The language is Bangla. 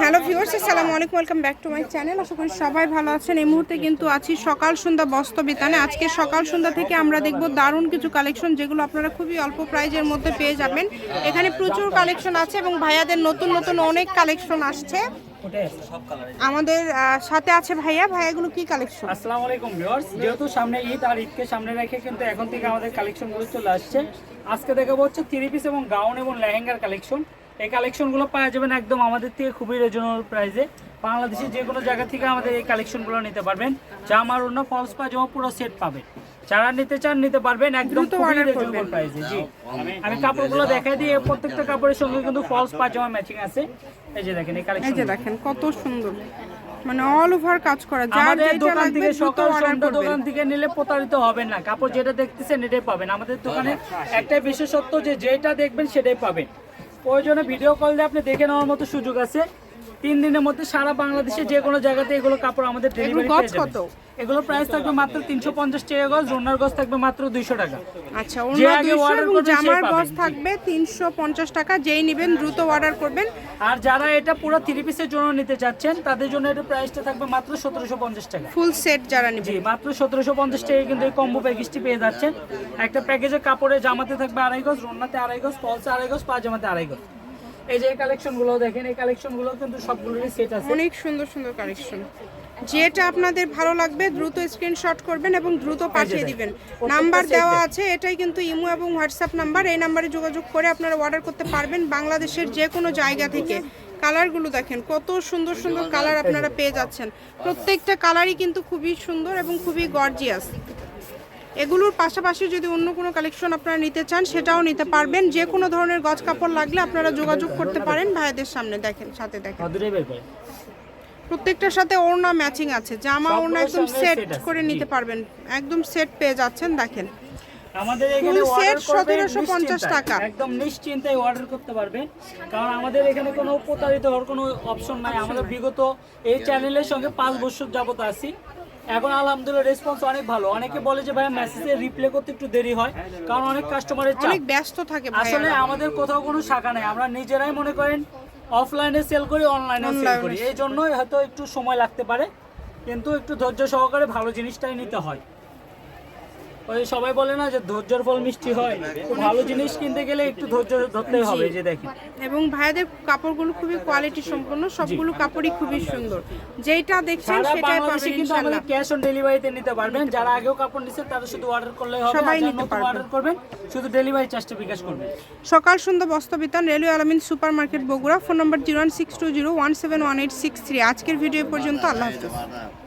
হ্যালো ভিউয়ার্স, আসসালামু আলাইকুম, welcome back to my channel. আশা করি সবাই ভালো আছেন। এই মুহূর্তে কিন্তু আছি সকাল সন্ধ্যা বস্ত্র বিতানে আজকে সকাল সন্ধ্যা থেকে আমরা দেখব দারুণ কিছু কালেকশন যেগুলো আপনারা খুবই অল্প প্রাইজের মধ্যে পেয়ে যাবেন। এখানে প্রচুর কালেকশন আছে এবং ভাইয়াদের নতুন নতুন অনেক কালেকশন আসছে। আমাদের সাথে আছে ভাইয়া। ভাইয়াগুলো কি কালেকশন আসসালামু আলাইকুম ভিউয়ার্স। যেহেতু সামনে ঈদ আর ঈদকে সামনে রেখে কিন্তু এখন থেকে আমাদের কালেকশনগুলো চলে আসছে। আজকে দেখাবো হচ্ছে থ্রি পিস এবং গাউন এবং লেহেঙ্গার কালেকশন এই কালেকশনগুলো পাওয়া যাবেন একদম আমাদের থেকে খুবই রিজনেবল প্রাইসে বাংলাদেশের যে কোনো জায়গা থেকে আমাদের এই কালেকশনগুলো নিতে পারবেন। জামার অন্য ফলস পাজামা পুরো সেট পাবেন যারা নিতে চান নিতে পারবেন একদম খুবই রিজনেবল প্রাইসে জি। আমি কাপড়গুলো দেখাই দিই প্রত্যেকটা কাপড়ের সঙ্গে কিন্তু ফলস পাজামা ম্যাচিং আছে। এই যে দেখেন এই কালেকশন এই যে দেখেন কত সুন্দর। মানে অল ওভার কাজ করা যার যেটা দোকান থেকে সকাল সন্ধ্যা দোকান থেকে নিলে প্রতারিত হবেন না। কাপড় যেটা দেখতেছেন এটাই পাবেন। আমাদের দোকানে একটাই বিশেষত্ব যে যেটা দেখবেন সেটাই পাবেন। প্রয়োজনে ভিডিও কল দিয়ে আপনি দেখে নেওয়ার মতো সুযোগ আছে। তিন দিনের মধ্যে সারা বাংলাদেশে যে কোনো জায়গাতে এগুলো কাপড় আমাদের ডেলিভারি গজ কত? এগুলো প্রাইস থাকবে মাত্র তিনশো পঞ্চাশ টাকা গজ রোনার গজ থাকবে মাত্র দুইশো টাকা। আচ্ছা যে আগে দুইশো order এবং করবে সে জামার গজ থাকবে তিনশো পঞ্চাশ টাকা যেই নেবেন দ্রুত অর্ডার করবেন। আর যারা এটা পুরো থ্রি পিসের জন্য নিতে চাচ্ছেন তাদের জন্য এটা প্রাইসটা থাকবে মাত্র সতেরোশো পঞ্চাশ টাকা। ফুল সেট যারা জি মাত্র সতেরোশো পঞ্চাশ টাকা কিন্তু এই কম্বো প্যাকেজটি পেয়ে যাচ্ছেন। একটা প্যাকেজে কাপড়ে জামাতে থাকবে আড়াই গজ রন্নাতে আড়াই গজ ফলসে আড়াই গজ পাজামাতে আড়াই গজ। এই যে কালেকশনগুলো দেখেন এই কালেকশনগুলো কিন্তু সবগুলোরই সেট আছে। অনেক সুন্দর সুন্দর কালেকশন যেটা আপনাদের ভালো লাগবে দ্রুত স্ক্রিনশট করবেন এবং দ্রুত পাঠিয়ে দিবেন। নাম্বার দেওয়া আছে এটাই কিন্তু ইমো এবং হোয়াটসঅ্যাপ নাম্বার। এই নাম্বারে যোগাযোগ করে আপনারা অর্ডার করতে পারবেন বাংলাদেশের যে কোনো জায়গা থেকে। কালারগুলো দেখেন কত সুন্দর সুন্দর কালার আপনারা পেয়ে যাচ্ছেন। প্রত্যেকটা কালারই কিন্তু খুবই সুন্দর এবং খুবই গর্জিয়াস এগুলোর পাশাপাশি যদি অন্য কোনো কালেকশন আপনারা নিতে চান সেটাও নিতে পারবেন। যে কোনো ধরনের গজ কাপড় লাগলে আপনারা যোগাযোগ করতে পারেন। ভাইদের সামনে দেখেন সাথে দেখেন। প্রত্যেকটার সাথে ওড়না ম্যাচিং আছে। জামা ওড়না একদম সেট করে নিতে পারবেন। একদম সেট পেয়ে যাচ্ছেন দেখেন। আমাদের এখানে Full set অর্ডার করবেন 1750 টাকা। একদম অর্ডার করতে কারণ আমাদের এখানে কোনো প্রতারিত হওয়ার কোনো অপশন নাই। আমাদের বিগত এই চ্যানেলের সঙ্গে পাঁচ বছর যাবত আছি। এখন আলহামদুলিল্লাহ রেসপন্স অনেক ভালো। অনেকে বলে যে ভাই মেসেজে রিপ্লাই করতে একটু দেরি হয় কারণ অনেক কাস্টমারের এর অনেক ব্যস্ত থাকে আসলে আমাদের কোথাও কোনো শাখা নাই। আমরা নিজেরাই মনে করেন অফলাইনে সেল করি অনলাইনে সেল করি। এই জন্যই হয়তো একটু সময় লাগতে পারে কিন্তু একটু ধৈর্য সহকারে ভালো জিনিসটাই নিতে হয়। ওই সবাই বলে না যে ধৈর্যের ফল মিষ্টি হয়। ভালো জিনিস কিনতে গেলে একটু ধৈর্য ধরতে হবে যে দেখেন। এবং ভাইয়াদের কাপড়গুলো খুবই কোয়ালিটি সম্পন্ন সবগুলো কাপড়ই খুবই সুন্দর। যেটা দেখছেন সেটাই পাবেন কিন্তু আমাদের ক্যাশ অন ডেলিভারিতে নিতে পারবেন। যারা আগেও কাপড় নিচ্ছে তারা শুধু অর্ডার করলেই হবে। সবাই নিতে নতুন পারবে। অর্ডার করবেন শুধু ডেলিভারি চার্জটা বিকাশ করবেন সকাল সন্ধ্যা বস্ত্রবিতান railway Alamin super market Bogura. Phone number zero one six two zero one seven one eight six three আজকের ভিডিও পর্যন্ত আল্লাহ হাফিজ।